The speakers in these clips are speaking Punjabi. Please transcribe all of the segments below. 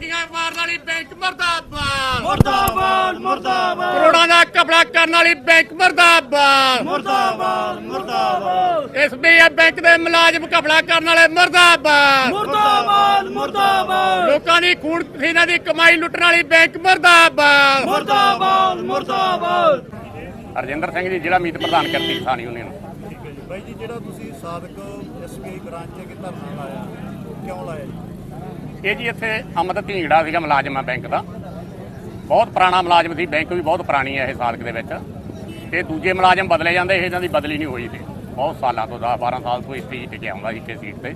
ਠੱਗੀਆਂ ਮਾਰਨ ਵਾਲੀ ਬੈਂਕ ਮਰਦਾਬਾਦ। ਮੁਰਦਾਬਾਦ ਮੁਰਦਾਬਾਦ। ਕਰੋੜਾਂ ਦਾ ਕਪੜਾ ਕਰਨ ਵਾਲੀ ਬੈਂਕ ਮਰਦਾਬਾਦ। ਮੁਰਦਾਬਾਦ ਮੁਰਦਾਬਾਦ। ਐਸਬੀਆਈ ਬੈਂਕ ਦੇ ਮੁਲਾਜ਼ਮ ਕਪੜਾ ਕਰਨ ਵਾਲੇ ਮਰਦਾਬਾਦ। ਮੁਰਦਾਬਾਦ ਮੁਰਦਾਬਾਦ। ਲੋਕਾਂ ਦੀ ਖੂਨ ਪਸੀਨਾ ਦੀ ਕਮਾਈ ਲੁੱਟਣ ਵਾਲੀ ਬੈਂਕ ਮਰਦਾਬਾਦ। ਮੁਰਦਾਬਾਦ ਮੁਰਦਾਬਾਦ। ਰਜਿੰਦਰ ਸਿੰਘ ਜੀ ਜ਼ਿਲ੍ਹਾ ਮੀਤ ਪ੍ਰਧਾਨ ਕਰਤੀ ਕਿਸਾਨ ਯੂਨੀਅਨ ਬਾਈ ਜੀ ਜਿਹੜਾ ਤੁਸੀਂ ਸਾਦਕ ਐਸਬੀਆਈ ਬ੍ਰਾਂਚ 'ਚ ਕਿ ਧਰਨਾ ਲਾਇਆ ਉਹ ਕਿਉਂ ਲਾਇਆ ਜੀ? ਇਹ ਜੀ ਇੱਥੇ ਅਮਦ ਢੀਂਗੜਾ ਸੀਗਾ ਮੁਲਾਜ਼ਮ ਆ ਬੈਂਕ ਦਾ। ਬਹੁਤ ਪੁਰਾਣਾ ਮੁਲਾਜ਼ਮ ਸੀ, ਬੈਂਕ ਵੀ ਬਹੁਤ ਪੁਰਾਣੀ ਹੈ ਇਹ ਸਾਲਕ ਦੇ ਵਿੱਚ। ਤੇ ਦੂਜੇ ਮੁਲਾਜ਼ਮ ਬਦਲੇ ਜਾਂਦੇ ਇਹਨਾਂ ਦੀ ਬਦਲੀ ਨਹੀਂ ਹੋਈ ਸੀ। ਬਹੁਤ ਸਾਲਾਂ ਤੋਂ 10 12 ਸਾਲ ਤੋਂ ਇਸ ਤੇ ਟਿਕਿਆ ਹੁੰਦਾ ਸੀ ਇੱਕੇ ਸੀਟ ਤੇ।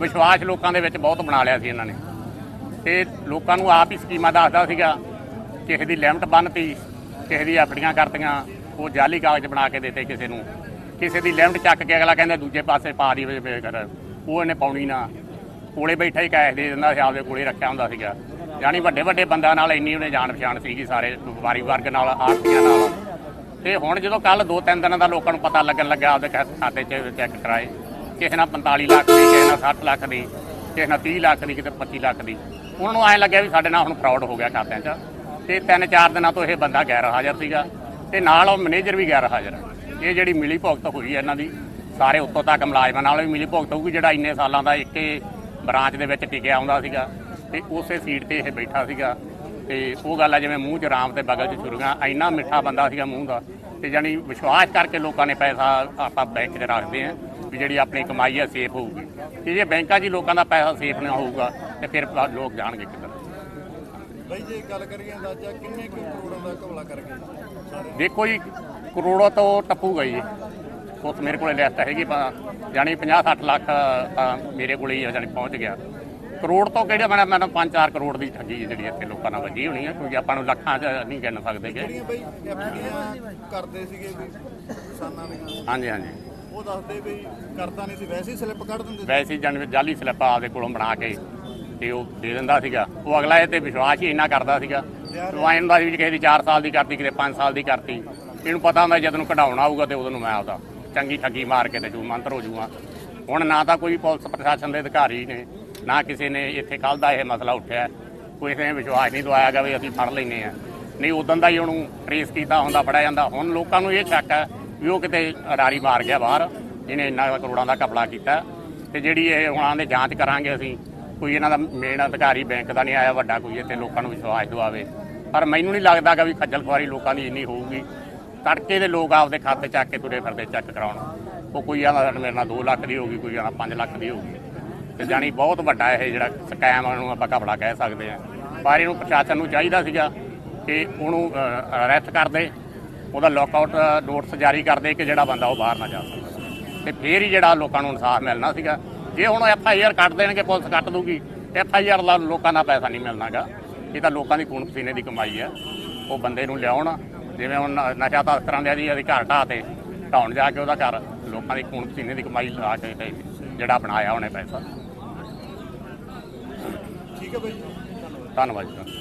ਵਿਸ਼ਵਾਸ ਲੋਕਾਂ ਦੇ ਵਿੱਚ ਬਹੁਤ ਬਣਾ ਲਿਆ ਸੀ ਇਹਨਾਂ ਨੇ। ਤੇ ਲੋਕਾਂ ਨੂੰ ਆਪ ਹੀ ਸਕੀਮਾਂ ਦੱਸਦਾ ਸੀਗਾ, ਕਿਸੇ ਦੀ ਲਿਮਟ ਬੰਨਤੀ ਕਿਸੇ ਦੀ ਐਫਡੀਆਂ ਕਰਤੀਆਂ, ਉਹ ਜਾਲੀ ਕਾਗਜ਼ ਬਣਾ ਕੇ ਦਿੱਤੇ ਕਿਸੇ ਨੂੰ। ਕਿਸੇ ਦੀ ਲਿਮਟ ਚੱਕ ਕੇ ਅਗਲਾ ਕਹਿੰਦਾ ਦੂਜੇ ਪਾਸੇ ਪਾ ਦੀ ਵੇ ਕਰ। ਉਹ ਇਹਨੇ ਪਾਉਣੀ ਨਾ। ਕੋਲੇ ਬੈਠਾ ਹੀ ਕੈਸ਼ ਦੇ ਦਿੰਦਾ ਸੀ, ਆਪਦੇ ਕੋਲੇ ਰੱਖਿਆ ਹੁੰਦਾ ਸੀਗਾ। ਯਾਨੀ ਵੱਡੇ ਵੱਡੇ ਬੰਦਿਆਂ ਨਾਲ ਇੰਨੀ ਉਹਨੇ ਜਾਣ ਪਛਾਣ ਸੀਗੀ ਸਾਰੇ ਵਪਾਰੀ ਵਰਗ ਨਾਲ, ਆਰਥੀਆਂ ਨਾਲ। ਤੇ ਹੁਣ ਜਦੋਂ ਕੱਲ ਦੋ ਤਿੰਨ ਦਿਨਾਂ ਦਾ ਲੋਕਾਂ ਨੂੰ ਪਤਾ ਲੱਗਣ ਲੱਗਾ, ਆਪਦੇ ਖਾ- ਖਾਤੇ 'ਚ ਚੈੱਕ ਕਰਾਏ, ਕਿਸੇ ਨਾਲ 45 ਲੱਖ ਦੀ, ਕਿਸੇ ਨਾਲ 60 ਲੱਖ ਦੀ, ਕਿਸੇ ਨਾਲ 30 ਲੱਖ ਦੀ, ਕਿਤੇ 25 ਲੱਖ ਦੀ। ਉਹਨਾਂ ਨੂੰ ਐਂ ਲੱਗਿਆ ਵੀ ਸਾਡੇ ਨਾਲ ਹੁਣ ਫਰਾਡ ਹੋ ਗਿਆ ਖਾਤਿਆਂ 'ਚ। ਤੇ ਤਿੰਨ ਚਾਰ ਦਿਨਾਂ ਤੋਂ ਇਹ ਬੰਦਾ ਗੈਰ ਹਾਜ਼ਰ ਸੀਗਾ। ਤੇ ਨਾਲ ਉਹ ਮੈਨੇਜਰ ਵੀ ਗੈਰ ਹਾਜ਼ਰ ਹੈ ਇਹ ਜਿਹੜੀ ਮਿਲੀ ਭੁਗਤ ਹੋਈ ਹੈ ਇਹਨਾਂ ਦੀ, ਸਾਰੇ ਉੱਤੋਂ ਤੱਕ ਮੁਲਾਜ਼ਮਾਂ ਨਾਲ ਵੀ ਮਿਲੀ ਭੁਗਤ ਹੋਊਗੀ, ਜਿਹੜਾ ਇੰਨੇ ਸਾਲਾਂ ਦਾ ਇੱਕੇ ਬ੍ਰਾਂਚ ਦੇ ਵਿੱਚ ਟਿਕਿਆ ਆਉਂਦਾ ਸੀਗਾ ਤੇ ਉਸੇ ਸੀਟ ਤੇ ਇਹ ਬੈਠਾ ਸੀਗਾ ਤੇ ਉਹ ਗੱਲ ਆ ਜਿਵੇਂ ਮੂੰਹ 'ਚ ਰਾਮ ਤੇ ਬਗਲ 'ਚ ਛੁਰੀਆਂ ਇੰਨਾ ਮਿੱਠਾ ਬੰਦਾ ਸੀਗਾ ਮੂੰਹ ਦਾ ਤੇ ਜਾਨੀ ਵਿਸ਼ਵਾਸ ਕਰਕੇ ਲੋਕਾਂ ਨੇ ਪੈਸਾ ਆਪਾਂ ਬੈਂਕ 'ਚ ਰੱਖਦੇ ਆ ਵੀ ਜਿਹੜੀ ਆਪਣੀ ਕਮਾਈ ਹੈ ਸੇਫ ਹੋਊਗੀ। ਤੇ ਜੇ ਬੈਂਕਾਂ 'ਚ ਹੀ ਲੋਕਾਂ ਦਾ ਪੈਸਾ ਸੇਫ ਨਾ ਹੋਊਗਾ ਤੇ ਫਿਰ ਲੋਕ ਜਾਣਗੇ ਕਿੱਧਰ ਬਾਈ ਜੇ ਗੱਲ ਕਰੀਏ ਅੰਦਾਜ਼ਾ ਕਿੰਨੇ ਕਰੋੜਾਂ ਦਾ ਘਪਲਾ ਕਰ ਗਏ ਦੇਖੋ ਜੀ ਕਰੋੜੋਂ ਤੋਂ ਟੱਪੂਗਾ ਜੀ ਉਸ ਮੇਰੇ ਕੋਲੇ ਲਿਸਟ ਹੈਗੀ ਪਾ ਜਾਨੀ 50 60 ਲੱਖ ਤਾਂ ਮੇਰੇ ਕੋਲੇ ਹੀ ਜਾਨੀ ਪਹੁੰਚ ਗਿਆ। ਕਰੋੜ ਤੋਂ ਕਿਹੜਾ ਮੈਂ ਮੈਨੂੰ 5-4 ਕਰੋੜ ਦੀ ਠੱਗੀ ਜਿਹੜੀ ਇੱਥੇ ਲੋਕਾਂ ਨਾਲ ਵੱਜੀ ਹੋਣੀ ਹੈ ਕਿਉਂਕਿ ਆਪਾਂ ਨੂੰ ਲੱਖਾਂ 'ਚ ਨਹੀਂ ਗਿਣ ਜਿਹੜੀਆਂ ਬਾਈ ਐਫਡੀਆਂ ਕਰਦੇ ਸੀਗੇ ਕਿਸਾਨਾਂ ਦੀਆਂ। ਹਾਂਜੀ ਹਾਂਜੀ। ਉਹ ਦੱਸਦੇ ਵੀ ਕਰਦਾ ਨਹੀਂ ਸੀ ਵੈਸੇ ਹੀ ਸਲਿੱਪ ਕੱਢ ਦਿੰਦੇ ਵੈਸੇ ਜਾਨੀ ਜਾਲੀ ਸਲਿੱਪ ਆਪਦੇ ਕੋਲੋਂ ਬਣਾ ਕੇ ਤੇ ਉਹ ਦੇ ਦਿੰਦਾ ਸੀਗਾ। ਉਹ ਅਗਲਾ ਇਹ ਤੇ ਵਿਸ਼ਵਾਸ ਹੀ ਇੰਨਾ ਕਰਦਾ ਸੀਗਾ। ਹੁੰਦਾ ਸੀ ਵੀ ਕਿਸੇ ਦੀ 4 ਸਾਲ ਦੀ ਕਰਤੀ ਕਿਤੇ 5 ਸਾਲ ਦੀ ਕਰਤੀ। ਇਹਨੂੰ ਪਤਾ ਹੁੰਦਾ ਜਦੋਂ ਨੂੰ ਕਢਾਉਣਾ ਆਊਗਾ ਤੇ ਉਦੋਂ ਨੂੰ ਮੈਂ ਆਪਦਾ ਚੰਗੀ ਠੱਗੀ ਮਾਰ ਕੇ ਤੇ ਜੂ ਮੰਤਰ ਹੋ ਜੂਗਾ ਹੁਣ ਨਾ ਤਾਂ ਕੋਈ ਪੁਲਿਸ ਪ੍ਰਸ਼ਾਸਨ ਦੇ ਅਧਿਕਾਰੀ ਨੇ, ਨਾ ਕਿਸੇ ਨੇ ਇੱਥੇ ਕੱਲ ਦਾ ਇਹ ਮਸਲਾ ਉੱਠਿਆ। ਕੋਈ ਨੇ ਵਿਸ਼ਵਾਸ ਨਹੀਂ ਦਵਾਇਆ ਗਿਆ ਵੀ ਅਸੀਂ ਫੜ ਲੈਨੇ ਆ ਨਹੀਂ, ਉਦੋਂ ਦਾ ਹੀ ਉਹਨੂੰ ਟ੍ਰੇਸ ਕੀਤਾ ਹੁੰਦਾ ਫੜਿਆ ਜਾਂਦਾ। ਹੁਣ ਲੋਕਾਂ ਨੂੰ ਇਹ ਸ਼ੱਕ ਹੈ ਵੀ ਉਹ ਕਿਤੇ ਰਾਰੀ ਮਾਰ ਗਿਆ ਬਾਹਰ, ਜਿਹਨੇ ਇੰਨਾ ਕਰੋੜਾਂ ਦਾ ਘਪਲਾ ਕੀਤਾ। ਤੇ ਜਿਹੜੀ ਇਹ ਹੁਣ ਆਂਦੇ ਜਾਂਚ ਕਰਾਂਗੇ ਅਸੀਂ, ਕੋਈ ਇਹਨਾਂ ਦਾ ਮੇਨ ਅਧਿਕਾਰੀ ਬੈਂਕ ਦਾ ਨਹੀਂ ਆਇਆ, ਵੱਡਾ ਕੋਈ, ਇੱਥੇ ਲੋਕਾਂ ਨੂੰ ਵਿਸ਼ਵਾਸ ਦਵਾਵੇ। ਪਰ ਮੈਨੂੰ ਨਹੀਂ ਲੱਗਦਾ ਲੱਗਦਾਗਾ ਵੀ ਖੱਜਲ ਖੁਆਰੀ ਲੋਕਾਂ ਦੀ ਇੰਨੀ ਹੋਊਗੀ। ਤੜਕੇ ਦੇ ਲੋਕ ਆਪਦੇ ਖਾਤੇ ਚੱਕ ਕੇ ਤੁਰੇ ਫਿਰਦੇ ਚੈੱਕ ਕਰਾਉਣ। ਉਹ ਕੋਈ ਆਂਦਾ ਮੇਰੇ ਨਾਲ 2 ਲੱਖ ਦੀ ਹੋਊਗੀ ਕੋਈ ਆਂਦਾ 5 ਲੱਖ ਦੀ ਹੋਊਗੀ ਤੇ ਜਾਣੀ ਬਹੁਤ ਵੱਡਾ ਇਹ ਜਿਹੜਾ ਸਕੈਮ ਨੂੰ ਆਪਾਂ ਘਪਲਾ ਕਹਿ ਸਕਦੇ ਆ। ਪਰ ਇਹਨੂੰ ਪ੍ਰਸ਼ਾਸਨ ਨੂੰ ਚਾਹੀਦਾ ਸੀਗਾ ਕਿ ਉਹਨੂੰ ਅਰੈਸਟ ਕਰਦੇ ਉਹਦਾ ਲੌਕਆਊਟ ਨੋਟਿਸ ਜਾਰੀ ਕਰਦੇ ਕਿ ਜਿਹੜਾ ਬੰਦਾ ਉਹ ਬਾਹਰ ਨਾ ਜਾ ਸਕਦਾ ਤੇ ਫੇਰ ਹੀ ਜਿਹੜਾ ਲੋਕਾਂ ਨੂੰ ਇਨਸਾਫ ਮਿਲਣਾ ਸੀਗਾ। ਜੇ ਹੁਣ ਐਫ ਆਈ ਆਰ ਕੱਟ ਦੇਣਗੇ, ਪੁਲਿਸ ਕੱਟ ਦੂਗੀ ਐਫ ਆਈ ਆਰ ਦਾ ਲੋਕਾਂ ਦਾ ਪੈਸਾ ਨਹੀਂ ਮਿਲਣਾਗਾ। ਇਹ ਤਾਂ ਲੋਕਾਂ ਦੀ ਖੂਨ ਪਸੀਨੇ ਦੀ ਕਮਾਈ ਹੈ ਉਹ ਬੰਦੇ ਨੂੰ ਲਿਆਉਣ ਜਿਵੇਂ ਹੁਣ ਨ- ਨਸ਼ਾ ਤਸਕਰਾਂ ਦੇ ਦੀ ਘਰ ਢਾਹ ਤੇ ਢਾਉਣ ਜਾ ਕੇ ਉਹਦਾ ਘਰ ਲੋਕਾਂ ਦੀ ਖੂਨ ਪਸੀਨੇ ਦੀ ਕਮਾਈ ਲਾ ਕੇ ਤੇ ਜਿਹੜਾ ਬਣਾਇਆ ਉਹਨੇ ਪੈਸਾ। ਠੀਕ ਹੈ ਬਾਈ ਧੰਨਵਾਦ ਜੀ।